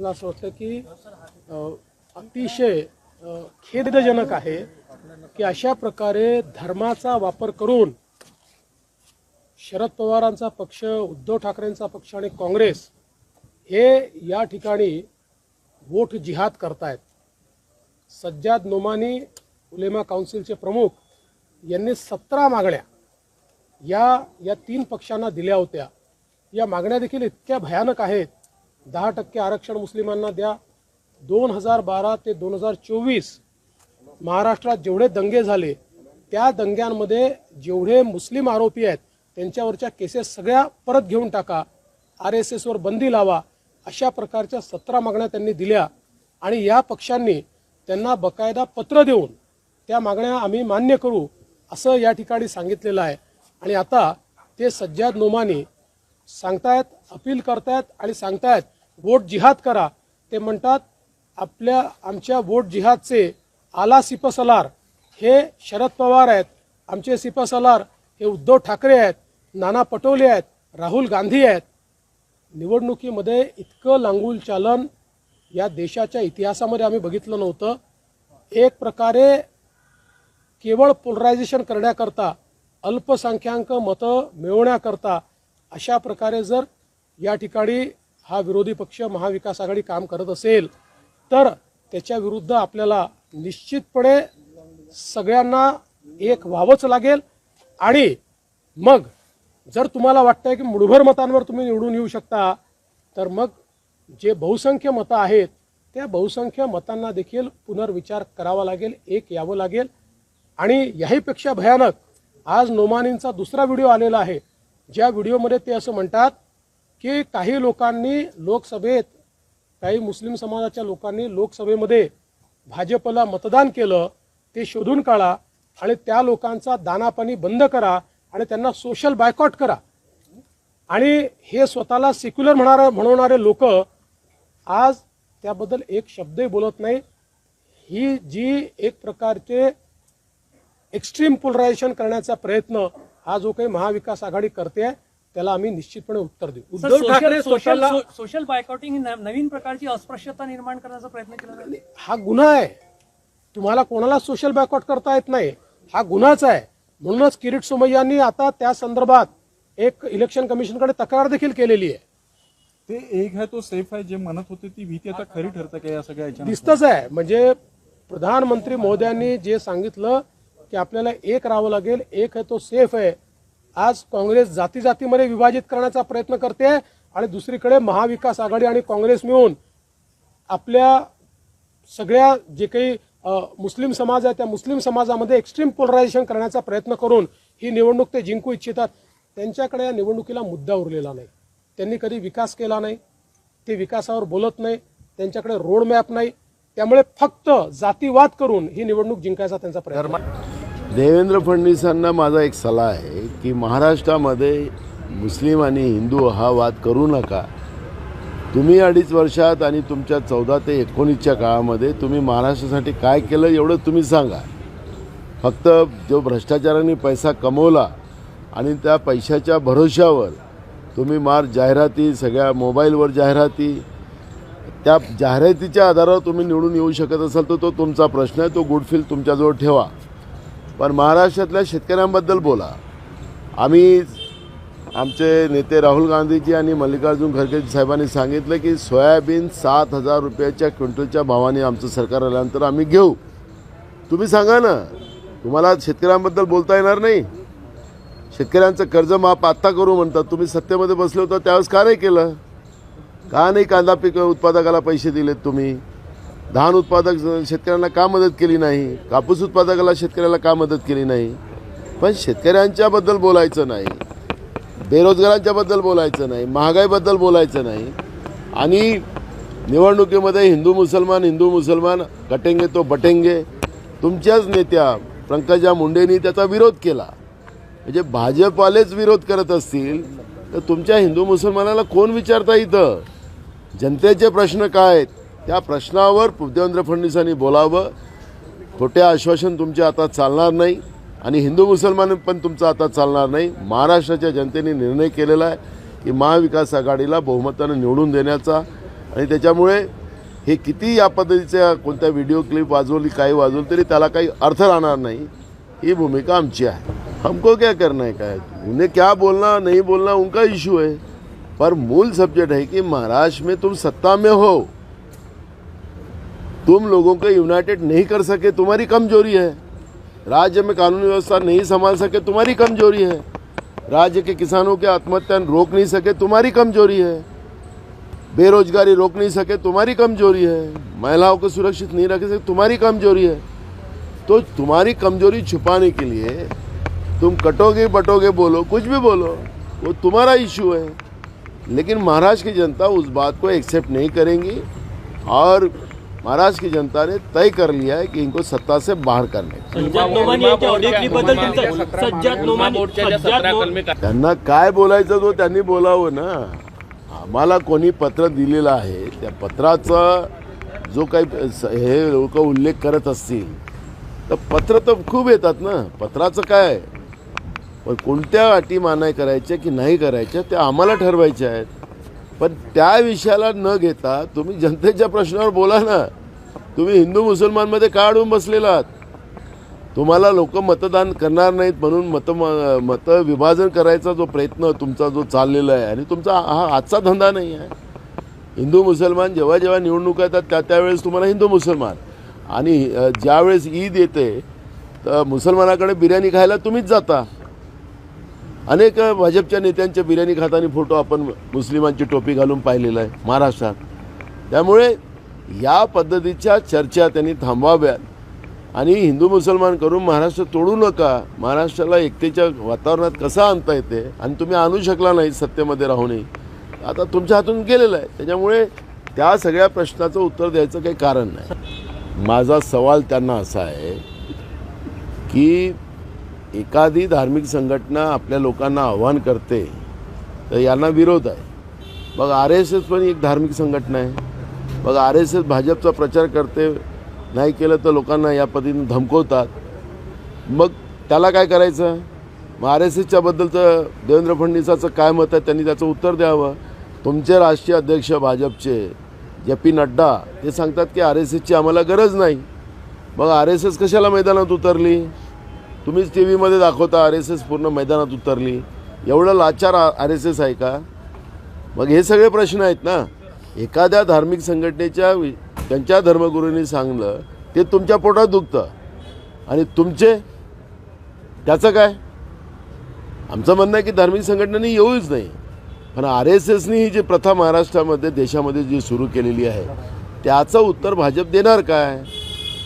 मला असं वाटतं की अतिशय खेदजनक आहे की अशा प्रकारे धर्माचा वापर करून शरद पवारांचा पक्ष उद्धव ठाकरेंचा पक्ष आणि काँग्रेस हे या ठिकाणी वोट जिहाद करतायत. सज्जाद नोमानी उलेमा काउन्सिलचे प्रमुख यांनी सतरा मागण्या या या तीन पक्षांना दिल्या होत्या. या मागण्या देखील इतक्या भयानक आहेत दहा टक्के आरक्षण मुस्लिमांना द्या. दोन हजार बारा ते दोन हजार चोवीस महाराष्ट्रात जेवढे दंगे झाले त्या दंग्यांमध्ये जेवढे मुस्लिम आरोपी आहेत त्यांच्यावरच्या केसेस सगळ्या परत घेऊन टाका. आर एस एसवर बंदी लावा. अशा प्रकारच्या सतरा मागण्या त्यांनी दिल्या आणि या पक्षांनी त्यांना बकायदा पत्र देऊन त्या मागण्या आम्ही मान्य करू असं या ठिकाणी सांगितलेलं आहे. आणि आता ते सज्जाद नोमानी सांगतायत अपील करतायत आणि सांगतायत वोट जिहाद करा. ते म्हणतात आपल्या आमच्या वोट जिहादचे आला सिपसलार हे शरद पवार आहेत. आमचे सिपसलार हे उद्धव ठाकरे आहेत नाना पटोले आहेत राहुल गांधी आहेत. निवडणुकीमध्ये इतकं लांगूल चालन या देशाच्या इतिहासामध्ये आम्ही बघितलं नव्हतं. एक प्रकारे केवळ पोलरायझेशन करण्याकरता अल्पसंख्याक मतं मिळवण्याकरता अशा प्रकारे जर या ठिकाणी हा विरोधी पक्ष महाविकास आघाडी काम करत असेल तर त्याच्या विरुद्ध आपल्याला निश्चितपणे सगळ्यांना एक व्हावंच लागेल. आणि मग जर तुम्हाला वाटतंय की मुठभर मतांवर तुम्ही निवडून येऊ शकता तर मग जे बहुसंख्य मतं आहेत त्या बहुसंख्य मतांना देखील पुनर्विचार करावा लागेल एक यावं लागेल. आणि याहीपेक्षा भयानक आज नोमानींचा दुसरा व्हिडिओ आलेला आहे. ज्या व्हिडिओमध्ये ते असं म्हणतात की काही लोकांनी लोकसभेत काही मुस्लिम समाजाच्या लोकांनी लोकसभेमध्ये भाजपला मतदान केलं ते शोधून काढा आणि त्या लोकांचा दानापाणी बंद करा आणि त्यांना सोशल बायकॉट करा. आणि हे स्वतःला सेक्युलर म्हणा म्हणवणारे लोक आज त्याबद्दल एक शब्दही बोलत नाही. ही जी एक प्रकारचे एक्स्ट्रीम पोलरायझेशन करण्याचा प्रयत्न हा जो काही महाविकास आघाडी करते त्याला आम्ही निश्चितपणे उत्तर देऊ. Sir, Uddhav social Thackeray social social boycotting ही नवीन प्रकारची अस्पृश्यता निर्माण करण्याचा प्रयत्न केला हा गुन्हा आहे. तुम्हाला कोणाला सोशल बॅकआउट करता येत नाही. हा गुन्हाच आहे. म्हणूनच किरीट सोमय्यांनी आता त्या संदर्भात एक इलेक्शन कमिशनकडे तक्रार देखील केलेली आहे. ते एक आहे तो सेफ आहे. जे म्हणत होते ती भीती आता खरी ठरते का या सगळ्या दिसतच आहे. म्हणजे प्रधानमंत्री मोदयांनी जे सांगितलं की आपल्याला एक राहावं लागेल एक आहे तो सेफ आहे. आज काँग्रेस जाती जातीमध्ये विभाजित करण्याचा प्रयत्न करते आणि दुसरीकडे महाविकास आघाडी आणि काँग्रेस मिळून आपल्या सगळ्या जे काही मुस्लिम समाज आहे त्या मुस्लिम समाजामध्ये एक्स्ट्रीम पोलरायझेशन करण्याचा प्रयत्न करून ही निवडणूक ते जिंकू इच्छितात. त्यांच्याकडे या निवडणुकीला मुद्दा उरलेला नाही. त्यांनी कधी विकास केला नाही. ते विकासावर बोलत नाही. त्यांच्याकडे रोड मॅप नाही. त्यामुळे फक्त जातीवाद करून ही निवडणूक जिंकायचा त्यांचा प्रयत्न. देवेंद्र फडणवीसांना माझा एक सल्ला आहे की महाराष्ट्रामध्ये मुस्लिम आणि हिंदू हा वाद करू नका. तुम्ही अडीच वर्षात आणि तुमच्या चौदा ते एकोणीसच्या काळामध्ये तुम्ही महाराष्ट्रासाठी काय केलं एवढं तुम्ही सांगा. फक्त जो भ्रष्टाचाराने पैसा कमवला आणि त्या पैशाच्या भरोश्यावर तुम्ही मार जाहिराती सगळ्या मोबाईलवर जाहिराती त्या जाहिरातीच्या आधारावर तुम्ही निवडून येऊ शकत असाल तर तो तुमचा प्रश्न आहे तो गुडफील तुमच्याजवळ ठेवा. पण महाराष्ट्रातल्या शेतकऱ्यांबद्दल बोला. आम्ही आमचे नेते राहुल गांधीजी आणि मल्लिकार्जुन खरगे साहेबांनी सांगितलं की सोयाबीन सात हजार रुपयाच्या क्विंटलच्या भावाने आमचं सरकार आल्यानंतर आम्ही घेऊ. तुम्ही सांगा ना तुम्हाला शेतकऱ्यांबद्दल बोलता येणार नाही. शेतकऱ्यांचं कर्ज माफ आत्ता करू म्हणतात. तुम्ही सत्तेमध्ये बसले होता त्यावेळेस का नाही केलं? का नाही कांदा पीक उत्पादकाला पैसे दिलेत तुम्ही? धान उत्पादक शेतकऱ्यांना का मदत केली नाही? कापूस उत्पादकाला शेतकऱ्याला का मदत केली नाही? पण शेतकऱ्यांच्याबद्दल बोलायचं नाही. बेरोजगारांच्याबद्दल बोलायचं नाही. महागाईबद्दल बोलायचं नाही. आणि निवडणुकीमध्ये हिंदू मुसलमान हिंदू मुसलमान कटेंगे तो बटेंगे. तुमच्याच नेत्या पंकजा मुंडेंनी त्याचा विरोध केला. म्हणजे भाजपवालेच विरोध करत असतील तर तुमच्या हिंदू मुसलमानाला कोण विचारता इथं? जनतेचे प्रश्न काय आहेत? त्या प्रश्नावर देवेंद्र फडणवीसांनी बोलावं. खोटे आश्वासन तुमच्या आता चालणार नाही आणि हिंदू मुसलमान पण तुमचं आता चालणार नाही. महाराष्ट्राच्या जनतेने निर्णय केलेला आहे की महाविकास आघाडीला बहुमतानं निवडून देण्याचा आणि त्याच्यामुळे हे किती या पद्धतीच्या कोणत्या व्हिडिओ क्लिप वाजवली काही वाजवली तरी त्याला काही अर्थ राहणार नाही. ही भूमिका आमची आहे. हमको क्या करना है काय? उन्हें क्या बोलना नहीं बोलना उनका इशू है पर मूल सब्जेक्ट है कि महाराष्ट्र में तुम सत्ता में हो. तुम लोगों को यूनाइटेड नहीं कर सके, तुम्हारी कमज़ोरी है। राज्य में कानून व्यवस्था नहीं संभाल सके, तुम्हारी कमज़ोरी है। राज्य के किसानों के आत्महत्या रोक नहीं सके, तुम्हारी कमज़ोरी है। बेरोजगारी रोक नहीं सके, तुम्हारी कमज़ोरी है। महिलाओं को सुरक्षित नहीं रख सके, तुम्हारी कमज़ोरी है। तो तुम्हारी कमज़ोरी छुपाने के लिए तुम कटोगे, बटोगे बोलो, कुछ भी बोलो, वो तुम्हारा इशू है। लेकिन महाराष्ट्र की जनता उस बात को एक्सेप्ट नहीं करेंगी और महाराष्ट्र की जनता ने तय कर लिया है कि इनको सत्ता से बाहर करने त्यांना काय बोलायचं तो त्यांनी बोलावं ना. आम्हाला कोणी पत्र दिलेलं आहे त्या पत्राचा जो काही हे लोक उल्लेख करत असतील तर पत्र तर खूप येतात ना. पत्राचं काय पण कोणत्या अटी मानाय करायच्या की नाही करायच्या त्या आम्हाला ठरवायच्या आहेत. पण त्या विषयाला न घेता तुम्ही जनतेच्या प्रश्नावर बोला ना. तुम्ही हिंदू मुसलमानमध्ये का अडून बसलेला आहात? तुम्हाला लोक मतदान करणार नाहीत म्हणून मत मतं विभाजन करायचा जो प्रयत्न तुमचा जो चाललेला आहे आणि तुमचा हा आजचा धंदा नाही आहे. हिंदू मुसलमान जेव्हा जेव्हा निवडणुका येतात त्या त्यावेळेस तुम्हाला हिंदू मुसलमान. आणि ज्यावेळेस ईद येते तर मुसलमानाकडे बिर्याणी खायला तुम्हीच जाता. अनेक भाजपच्या नेत्यांच्या बिर्याणी खाताना फोटो आपण मुस्लिमांची टोपी घालून पाहिलेला आहे महाराष्ट्रात. त्यामुळे या पद्धतीच्या चर्चा त्यांनी थांबवाव्यात. आणि हिंदू मुसलमान करून महाराष्ट्र तोडू नका. महाराष्ट्राला एकतेच्या वातावरणात कसा आणता येते? आणि तुम्ही आणू शकला नाही सत्तेमध्ये राहूनही. आता तुमच्या हातून गेलेलं आहे. त्याच्यामुळे त्या सगळ्या प्रश्नाचं उत्तर द्यायचं काही कारण नाही. माझा सवाल त्यांना असा आहे की एखादी धार्मिक संघटना आपल्या लोकांना आव्हान करते तर यांना विरोध आहे. मग आर एस एस पण एक धार्मिक संघटना आहे. मग आर एस एस भाजपचा प्रचार करते नाही केलं तर लोकांना या पद्धतीने धमकवतात. मग त्याला काय करायचं? मग आर एस एसच्याबद्दलचं देवेंद्र फडणवीसाचं काय मत आहे त्यांनी त्याचं उत्तर द्यावं. तुमचे राष्ट्रीय अध्यक्ष भाजपचे जे पी नड्डा ते सांगतात की आर एस एसची आम्हाला गरज नाही. मग आर एस एस कशाला मैदानात उतरली? तुम्हीच टी व्हीमध्ये दाखवता आर एस एस पूर्ण मैदानात उतरली. एवढं लाचार आर एस एस आहे का? मग हे सगळे प्रश्न आहेत ना? एखाद्या धार्मिक संघटनेच्या त्यांच्या धर्मगुरूंनी सांगलं ते तुमच्या पोटात दुखतं. आणि तुमचे? त्याचं काय? आमचं म्हणणं आहे की धार्मिक संघटनांनी येऊच नाही. पण आर एस एसनी ही जी प्रथा महाराष्ट्रामध्ये देशामध्ये जी सुरू केलेली आहे त्याचं उत्तर भाजप देणार काय?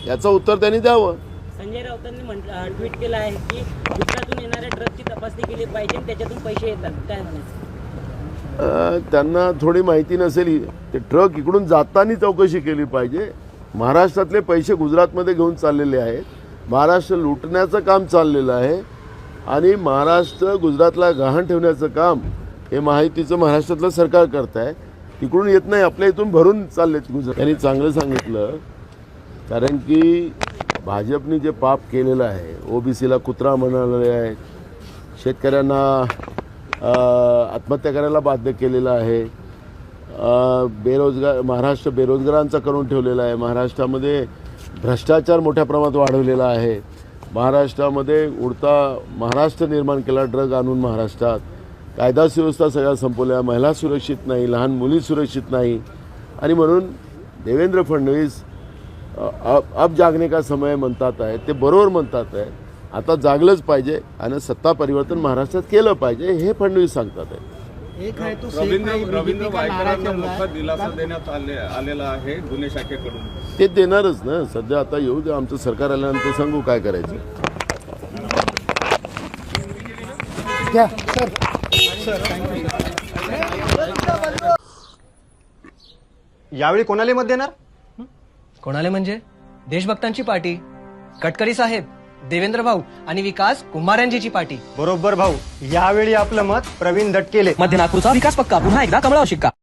याचं उत्तर त्यांनी द्यावं. संजय राऊतांनी म्हटलं ट्विट केलं आहे की गुजरातून येणाऱ्या ट्रकची तपासणी केली पाहिजे त्याच्यातून पैसे येतात. काय म्हणायचं? त्यांना थोडी माहिती नसेल ते ट्रक इकडून जाताना चौकशी केली पाहिजे. महाराष्ट्रातले पैसे गुजरातमध्ये घेऊन चाललेले आहेत. महाराष्ट्र लुटण्याचं काम चाललेलं आहे. आणि महाराष्ट्र गुजरातला गहाण ठेवण्याचं काम हे माहितीचं महाराष्ट्रातलं सरकार करत आहे तिकडून येत नाही आपल्या इथून भरून चालले गुजरात. त्यांनी चांगलं सांगितलं. कारण की भाजपने जे पाप केलेलं आहे ओबीसीला कुत्रा म्हणाले आहे शेतकऱ्यांना आत्महत्या करायला बाध्य केलेलं आहे बेरोजगार महाराष्ट्र बेरोजगारांचा करून ठेवलेला आहे महाराष्ट्रामध्ये भ्रष्टाचार मोठ्या प्रमाणात वाढवलेला आहे महाराष्ट्रामध्ये उडता महाराष्ट्र निर्माण केला ड्रग आणून महाराष्ट्रात कायदा सुव्यवस्था सगळ्या संपवल्या महिला सुरक्षित नाही लहान मुली सुरक्षित नाही आणि म्हणून देवेंद्र फडणवीस अब अब जागने का समय म्हणतात आहे ते बरोबर म्हणतात आहे आता जागलंच पाहिजे आणि सत्ता परिवर्तन महाराष्ट्रात केलं पाहिजे हे फडणवीस सांगतात आहे एक है तो रवींद्र वायकरांना मोठा है दिलासा देण्यात आले आलेला आहे गुन्हे शाखेकडून. ते देणारच ना. सध्या आता येऊ दे आमचं सरकार आल्यानंतर सांगू काय करायचं. घ्या सर. यावेळी कोणाला मत देणार? कोणाले म्हणजे? देशभक्तांची पार्टी. गडकरी साहेब देवेंद्र भाऊ आणि विकास कुंभारांजीची पार्टी. बरोबर भाऊ यावेळी आपलं मत प्रवीण दटकेले. मध्य नागपूरचा विकास पक्का. पुन्हा एकदा कमळावर शिक्का.